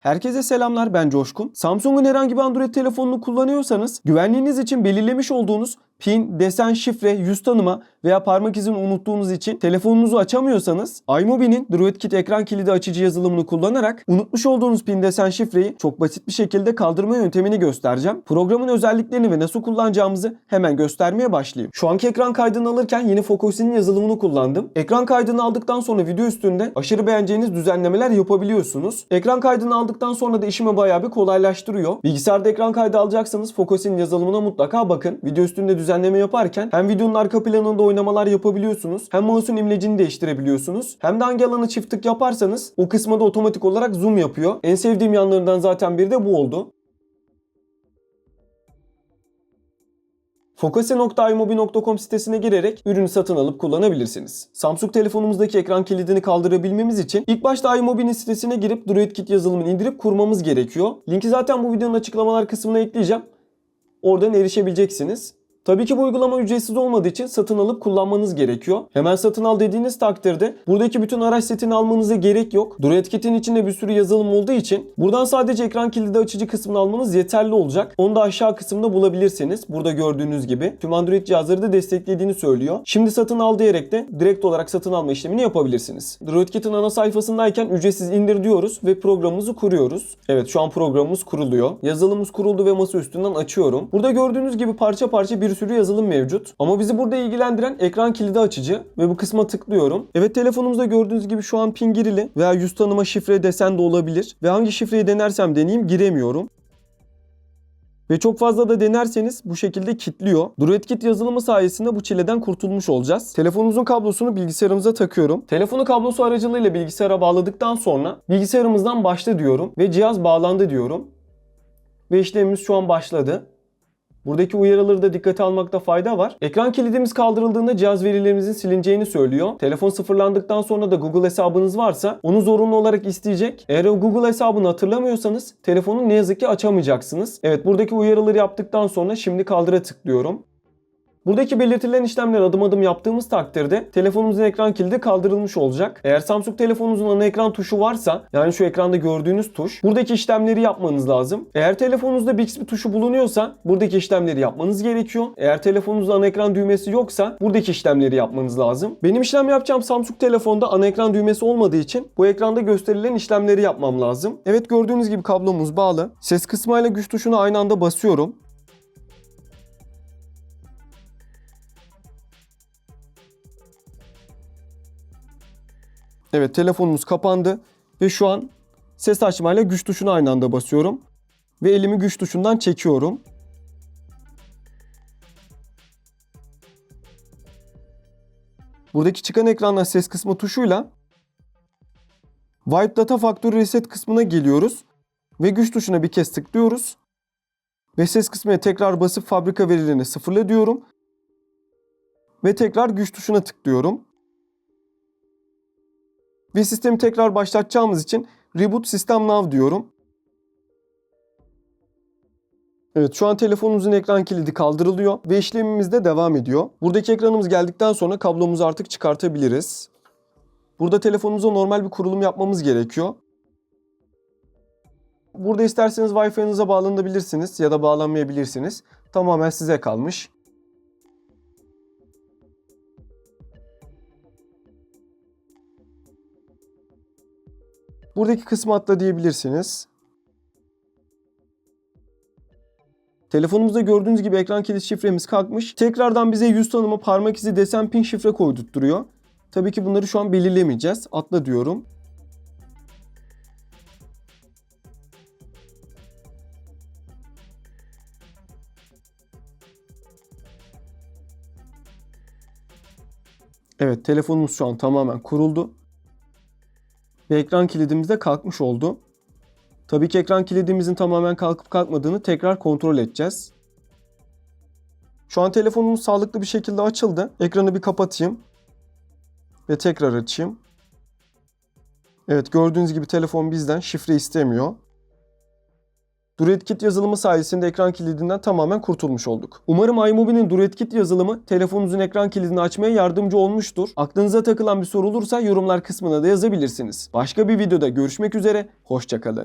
Herkese selamlar ben Coşkun. Samsung'un herhangi bir Android telefonunu kullanıyorsanız güvenliğiniz için belirlemiş olduğunuz pin, desen, şifre, yüz tanıma veya parmak izini unuttuğunuz için telefonunuzu açamıyorsanız iMobi'nin Druid Kit ekran kilidi açıcı yazılımını kullanarak unutmuş olduğunuz pin, desen, şifreyi çok basit bir şekilde kaldırma yöntemini göstereceğim. Programın özelliklerini ve nasıl kullanacağımızı hemen göstermeye başlayayım. Şu anki ekran kaydını alırken yeni Focus'in yazılımını kullandım. Ekran kaydını aldıktan sonra video üstünde aşırı beğeneceğiniz düzenlemeler yapabiliyorsunuz. Ekran kaydını aldıktan sonra da işimi bayağı bir kolaylaştırıyor. Bilgisayarda ekran kaydı alacaksanız Focus'in yazılımına mutlaka bakın. Video üstünde düzenleme yaparken hem videonun arka planında oynamalar yapabiliyorsunuz. Hem mouse'un imlecini değiştirebiliyorsunuz. Hem de hangi alana çift tık yaparsanız o kısma da otomatik olarak zoom yapıyor. En sevdiğim yanlarından zaten biri de bu oldu. Focase.imobi.com sitesine girerek ürünü satın alıp kullanabilirsiniz. Samsung telefonumuzdaki ekran kilidini kaldırabilmemiz için ilk başta iMobi'nin sitesine girip Druid Kit yazılımını indirip kurmamız gerekiyor. Linki zaten bu videonun açıklamalar kısmına ekleyeceğim. Oradan erişebileceksiniz. Tabii ki bu uygulama ücretsiz olmadığı için satın alıp kullanmanız gerekiyor. Hemen satın al dediğiniz takdirde buradaki bütün araç setini almanıza gerek yok. Druid Kit'in içinde bir sürü yazılım olduğu için buradan sadece ekran kilidi açıcı kısmını almanız yeterli olacak. Onu da aşağı kısımda bulabilirsiniz. Burada gördüğünüz gibi tüm Android cihazları da desteklediğini söylüyor. Şimdi satın al diyerek de direkt olarak satın alma işlemini yapabilirsiniz. Druid Kit'in ana sayfasındayken ücretsiz indir diyoruz ve programımızı kuruyoruz. Evet şu an programımız kuruluyor. Yazılımımız kuruldu ve masa üstünden açıyorum. Burada gördüğünüz gibi parça parça bir sürü yazılım mevcut. Ama bizi burada ilgilendiren ekran kilidi açıcı ve bu kısma tıklıyorum. Evet telefonumuzda gördüğünüz gibi şu an pin girili veya yüz tanıma şifre desen de olabilir. Ve hangi şifreyi denersem deneyeyim giremiyorum. Ve çok fazla da denerseniz bu şekilde kilitliyor. Druid Kit yazılımı sayesinde bu çileden kurtulmuş olacağız. Telefonumuzun kablosunu bilgisayarımıza takıyorum. Telefonu kablosu aracılığıyla bilgisayara bağladıktan sonra bilgisayarımızdan başla diyorum ve cihaz bağlandı diyorum. Ve işlemimiz şu an başladı. Buradaki uyarıları da dikkate almakta fayda var. Ekran kilidimiz kaldırıldığında cihaz verilerimizin silineceğini söylüyor. Telefon sıfırlandıktan sonra da Google hesabınız varsa onu zorunlu olarak isteyecek. Eğer o Google hesabını hatırlamıyorsanız telefonu ne yazık ki açamayacaksınız. Evet buradaki uyarıları yaptıktan sonra şimdi kaldıra tıklıyorum. Buradaki belirtilen işlemler adım adım yaptığımız takdirde telefonumuzun ekran kilidi kaldırılmış olacak. Eğer Samsung telefonunuzun ana ekran tuşu varsa yani şu ekranda gördüğünüz tuş buradaki işlemleri yapmanız lazım. Eğer telefonunuzda Bixby tuşu bulunuyorsa buradaki işlemleri yapmanız gerekiyor. Eğer telefonunuzda ana ekran düğmesi yoksa buradaki işlemleri yapmanız lazım. Benim işlem yapacağım Samsung telefonda ana ekran düğmesi olmadığı için bu ekranda gösterilen işlemleri yapmam lazım. Evet gördüğünüz gibi kablomuz bağlı. Ses kısmıyla güç tuşuna aynı anda basıyorum. Evet telefonumuz kapandı ve şu an ses açmayla güç tuşuna aynı anda basıyorum. Ve elimi güç tuşundan çekiyorum. Buradaki çıkan ekrandan ses kısmı tuşuyla Wipe Data Factory Reset kısmına geliyoruz. Ve güç tuşuna bir kez tıklıyoruz. Ve ses kısmına tekrar basıp fabrika verilerini sıfırla diyorum. Ve tekrar güç tuşuna tıklıyorum. Ve sistemi tekrar başlatacağımız için Reboot System Now diyorum. Evet şu an telefonumuzun ekran kilidi kaldırılıyor ve işlemimiz de devam ediyor. Buradaki ekranımız geldikten sonra kablomuzu artık çıkartabiliriz. Burada telefonumuza normal bir kurulum yapmamız gerekiyor. Burada isterseniz Wi-Fi'nize bağlanabilirsiniz ya da bağlanmayabilirsiniz. Tamamen size kalmış. Buradaki kısmı atla diyebilirsiniz. Telefonumuzda gördüğünüz gibi ekran kilit şifremiz kalkmış. Tekrardan bize yüz tanıma, parmak izi, desen, pin şifre koydurtturuyor. Tabii ki bunları şu an belirlemeyeceğiz. Atla diyorum. Evet telefonumuz şu an tamamen kuruldu. Ve ekran kilidimiz de kalkmış oldu. Tabii ki ekran kilidimizin tamamen kalkıp kalkmadığını tekrar kontrol edeceğiz. Şu an telefonumuz sağlıklı bir şekilde açıldı. Ekranı bir kapatayım. Ve tekrar açayım. Evet gördüğünüz gibi telefon bizden şifre istemiyor. DuretKit yazılımı sayesinde ekran kilidinden tamamen kurtulmuş olduk. Umarım iMobi'nin DuretKit yazılımı telefonunuzun ekran kilidini açmaya yardımcı olmuştur. Aklınıza takılan bir soru olursa yorumlar kısmına da yazabilirsiniz. Başka bir videoda görüşmek üzere, hoşçakalın.